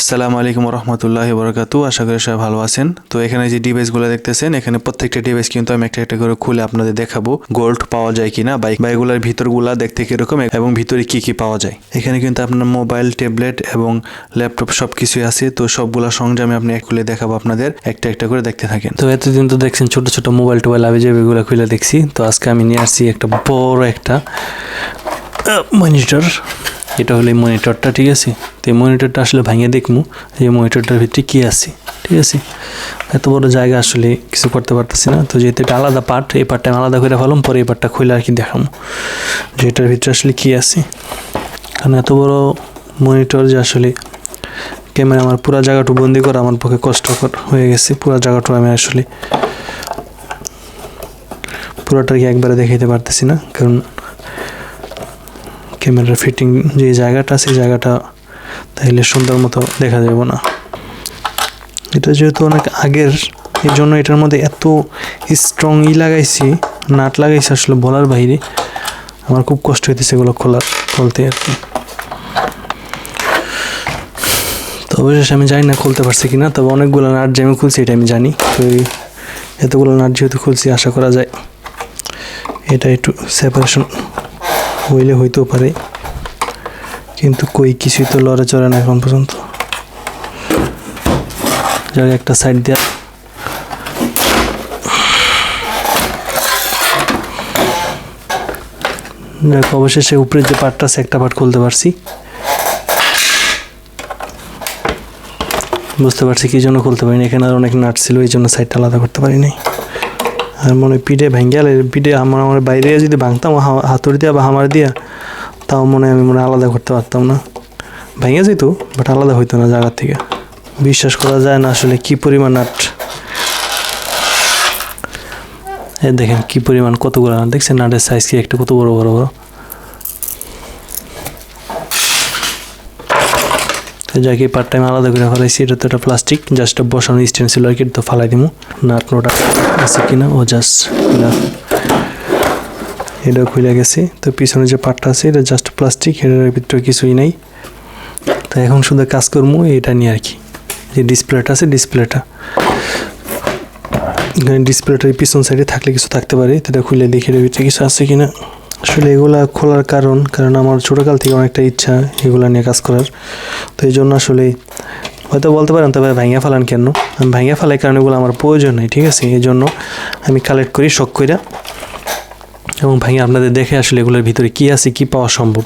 আসসালামু আলাইকুম রহমতুল্লাহ বরকাতু আশা করি সবাই ভালো আছেন। তো এখানে যে ডিভাইসগুলো দেখতেছেন, এখানে প্রত্যেকটা ডিভাইস কিন্তু আমি একটা একটা করে খুলে আপনাদের দেখাবো গোল্ড পাওয়া যায় কিনা বাইক বা এগুলোর ভিতরগুলা দেখতে কীরকম এবং ভিতরে কি কি পাওয়া যায়। এখানে কিন্তু আপনার মোবাইল ট্যাবলেট এবং ল্যাপটপ সব কিছুই আছে, তো সবগুলা সংযমে আপনি খুলে দেখাবো আপনাদের একটা একটা করে দেখতে থাকেন। তো এতদিন তো দেখছেন ছোট ছোট মোবাইল টোবাইল আবে যাবে এগুলো খুলে দেখছি, তো আজকে আমি নিয়ে আসছি একটা বড় একটা মনিটর এটা হলো এই মনিটরটা ঠিক আছে? তো এই মনিটরটা আসলে ভাঙিয়ে দেখব এই মনিটরটার ভিতরে কী আছে, ঠিক আছে? এত বড় জায়গা আসলে কিছু করতে পারতেছি না। তো যেহেতু এটা আলাদা পার্ট এই পার্টটা আমি আলাদা করে ফেলাম পরে এই পার্টটা খুলে আর কি দেখাবো যে এটার ভিতরে আসলে কী আছে। কারণ এত বড় মনিটর যে আসলে ক্যামেরা আমার পুরো জায়গাটু বন্দি করা আমার পক্ষে কষ্টকর হয়ে গেছে। পুরো জায়গাটু আমি আসলে পুরোটা কি একবারে দেখাইতে পারতেছি না, কারণ ক্যামেরার ফিটিং যে জায়গাটা, সেই জায়গাটা তাইলে সুন্দর মতো দেখা যাবে না। এটা যেহেতু অনেক আগের, এই জন্য এটার মধ্যে এত স্ট্রং ই লাগাইছি, নাট লাগাইছি আসলে বলার বাইরে। আমার খুব কষ্ট হইতেছে এগুলো খোলার, খুলতে আর কি। তো অবশেষে আমি জানি না খুলতে পারছি কি না তবে অনেকগুলো নাট যে আমি খুলছি এটা আমি জানি। তো এই এতগুলো নাট যেহেতু খুলছি, আশা করা যায়। এটা একটু সেপারেশন হইলে হইতেও পারে। কিন্তু কই, কিছুই তো লড়ে চড়ে না এখন পর্যন্ত। যাক একটা সাইড দেওয়া যাক অবশেষে উপরের যে পার্টটা আছে, একটা পার্ট খুলতে পারছি। বুঝতে পারছি কি জন্য খুলতে পারিনি। এখানে আর অনেক নাট ছিল, এই জন্য সাইডটা আলাদা করতে পারিনি। আর মনে পিঠে ভেঙে গেলে পিঠে আমার আমার বাইরে যদি ভাঙতাম হাতুড়ি দিয়া বা হামার দিয়া, তাও মনে আমি মনে আলাদা করতে পারতাম না। ভেঙে যেত বাট আলাদা হইতো না জায়গা থেকে। বিশ্বাস করা যায় না আসলে কী পরিমাণ এই দেখেন কী পরিমাণ কতগুলো, দেখছেন নাটের সাইজ কি একটু কত বড় বড় বড়? তো যাকে পার্ট টাইম আলাদা করে ফেলাইছি, এটা তো একটা প্লাস্টিক জাস্ট বসানো স্ট্যান্ড আর কি তো ফালাই দিমু। নাট নোটা আছে কিনা, ও জাস্ট এটা খুলে গেছে। তো পিছনে যে পার্টটা আছে, এটা জাস্ট প্লাস্টিক এটার ভিতরে কিছুই নাই। তো এখন শুধু কাজ করব এটা নিয়ে আর কি। যে ডিসপ্লেটা আছে ডিসপ্লেটা ডিসপ্লেটার পিছন সাইডে থাকলে কিছু থাকতে পারে, তো এটা খুলে দেখে এর ভিতরে কিছু আছে কিনা। আসলে এগুলা খোলার কারণ কারণ আমার ছোটোকাল থেকে অনেকটা ইচ্ছা এগুলা নিয়ে কাজ করার। তো এই জন্য আসলে হয়তো বলতে পারেন, তবে ভাঙিয়া ফেলান কেন? আমি ভাঙিয়া ফেলাই কারণ এগুলো আমার প্রয়োজন নেই, ঠিক আছে? এই জন্য আমি কালেক্ট করি, শখ কইরা। এবং ভাঙিয়ে আপনাদের দেখে আসলে এগুলোর ভিতরে কি আছে, কি পাওয়া সম্ভব?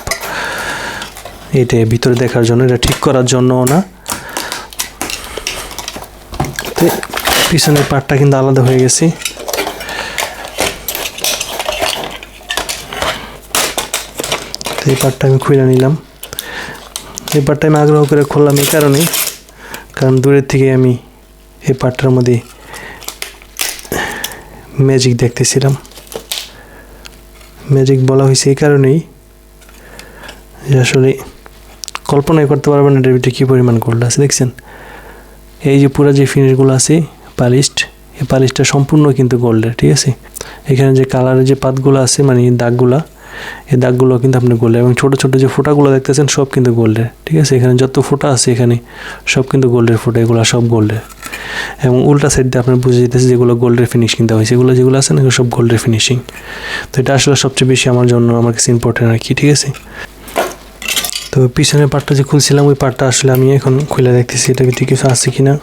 এটা ভিতরে দেখার জন্য, এটা ঠিক করার জন্য না। তো পিছনের পার্টটা কিন্তু আলাদা হয়ে গেছে। তো এই পার্টটা আমি খুলে নিলাম। এই পার্টটা আমি আগ্রহ করে খুললাম এই কারণেই। কারণ দূরের থেকে আমি এই পার্টটার মধ্যে ম্যাজিক দেখতেছিলাম। ম্যাজিক বলা হয়েছে এই কারণেই যে আসলে কল্পনাই করতে পারবেন এটার ভিতরে কী পরিমাণ গোল্ড আছে, দেখছেন? এই যে পুরো যে ফিনিশগুলো আছে পালিশড এই পালিশটা সম্পূর্ণ কিন্তু গোল্ডের ঠিক আছে? এখানে যে কালারের যে পাতগুলো আছে মানে দাগগুলা এই দাগগুলো কিন্তু আপনি গোল্ডের এবং ছোটো ছোটো যে ফোঁটাগুলো দেখতেছেন, সব কিন্তু গোল্ডের ঠিক আছে? এখানে যত ফোঁটা আছে এখানে, সব কিন্তু গোল্ডের ফোঁটা, এগুলো সব গোল্ডের এবং উল্টা সাইড আপনার বুঝে যেতেছে যেগুলো গোল্ডের ফিনিশিং দেওয়া হয়েছে। এগুলো যেগুলো আছে না সব গোল্ডের ফিনিশিং তো এটা আসলে সবচেয়ে বেশি আমার জন্য, আমার কাছে ইম্পর্টেন্ট আর কি, ঠিক আছে? তো পিছনের পার্টটা যে খুলছিলাম, ওই পার্টটা আসলে আমি এখন খুলে দেখতেছি, এটা ভিতরে কিছু আছে কি না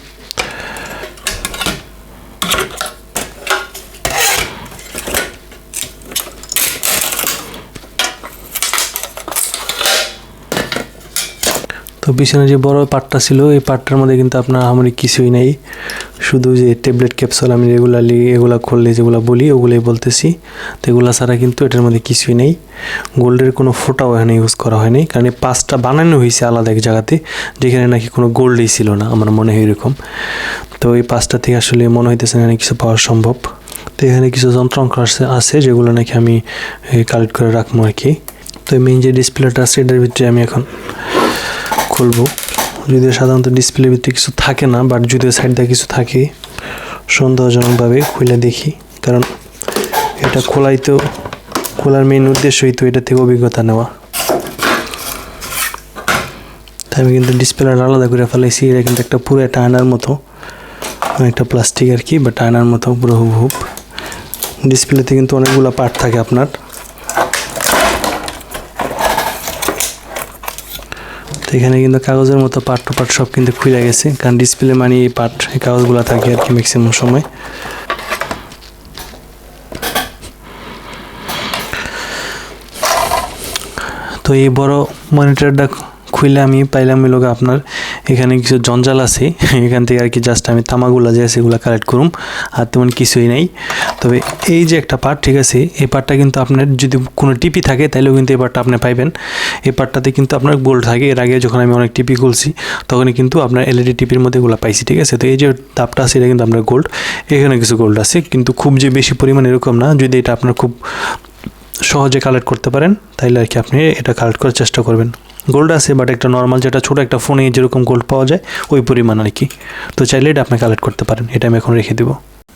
পিছনে যে বড় পার্টটা ছিল, এই পার্টটার মধ্যে কিন্তু আপনার আমার কিছুই নেই। শুধু যে ট্যাবলেট ক্যাপসুল আমি রেগুলারলি এগুলা করলে যেগুলো বলি, ওগুলোই বলতেছি। তো এগুলা ছাড়া কিন্তু এটার মধ্যে কিছুই নেই। গোল্ডের কোনো ফোটাও এখানে ইউজ করা হয়নি। কারণ এই পাঁচটা বানানো হয়েছে আলাদা এক জায়গাতে, যেখানে নাকি কোনো গোল্ডই ছিল না, আমার মনে হয় এরকম। তো এই পাঁচটা থেকে আসলে মনে হইতেছে না কিছু পাওয়া সম্ভব। তো এখানে কিছু যন্ত্রাংশ আছে যেগুলো নাকি আমি কালেক্ট করে রাখব আর কি। তো মেইন যে ডিসপ্লেটা আছে, এটার ভিতরে আমি এখন খুলবো। যদিও সাধারণত ডিসপ্লে ভিতরে কিছু থাকে না বাট যদিও সাইড দিয়ে কিছু থাকে সন্দেহজনকভাবে খুলে দেখি। কারণ এটা খোলাই তো খোলার মেইন উদ্দেশ্যই তো এটা থেকে অভিজ্ঞতা নেওয়া। তাই আমি কিন্তু ডিসপ্লেটা আলাদা করে ফেলাইছি, এটা কিন্তু একটা পুরো একটা আয়নার মতো একটা প্লাস্টিক আর কি বাট আয়নার মতো পুরো হুব ডিসপ্লেতে কিন্তু অনেকগুলো পার্ট থাকে আপনার। তো এখানে কিন্তু কাগজের মতো পাট টু পাট সব কিন্তু খুলে গেছে। কারণ ডিসপ্লে মানে এই পাট এই কাগজগুলো থাকে আর কি ম্যাক্সিমাম সময়। তো এই বড় মনিটরটা খুলে আমি পাইলাম এলোকে আপনার এখানে কিছু জঞ্জাল আছে, এখান থেকে আর কি জাস্ট আমি তামাগুলা যে আছে এগুলো কালেক্ট করুম, আর তেমন কিছুই নাই। তবে এই যে একটা পার্ট ঠিক আছে, এই পার্টটা কিন্তু আপনার যদি কোনো টিপি থাকে তাহলেও কিন্তু এই পার্টটা আপনি পাইবেন। এই পার্টটাতে কিন্তু আপনার গোল্ড থাকে, এর আগে যখন আমি অনেক টিপি খুলছি, তখনই কিন্তু আপনার এলইডি টিপির মধ্যে এগুলো পাইছি, ঠিক আছে? তো এই যে তাপটা আছে, এটা কিন্তু আপনার গোল্ড এখানে কিছু গোল্ড আছে, কিন্তু খুব যে বেশি পরিমাণ এরকম না, যদি এটা আপনার খুব সহজে কালেক্ট করতে পারেন তাহলে আর কি আপনি এটা কালেক্ট করার চেষ্টা করবেন। গোল্ড আছে বাট একটা নর্মাল যেটা ছোটো একটা ফোনে যেরকম গোল্ড পাওয়া যায়, ওই পরিমাণ আর কি। তো চাইলে এটা আপনি কালেক্ট করতে পারেন, এটা আমি এখন রেখে দেবো।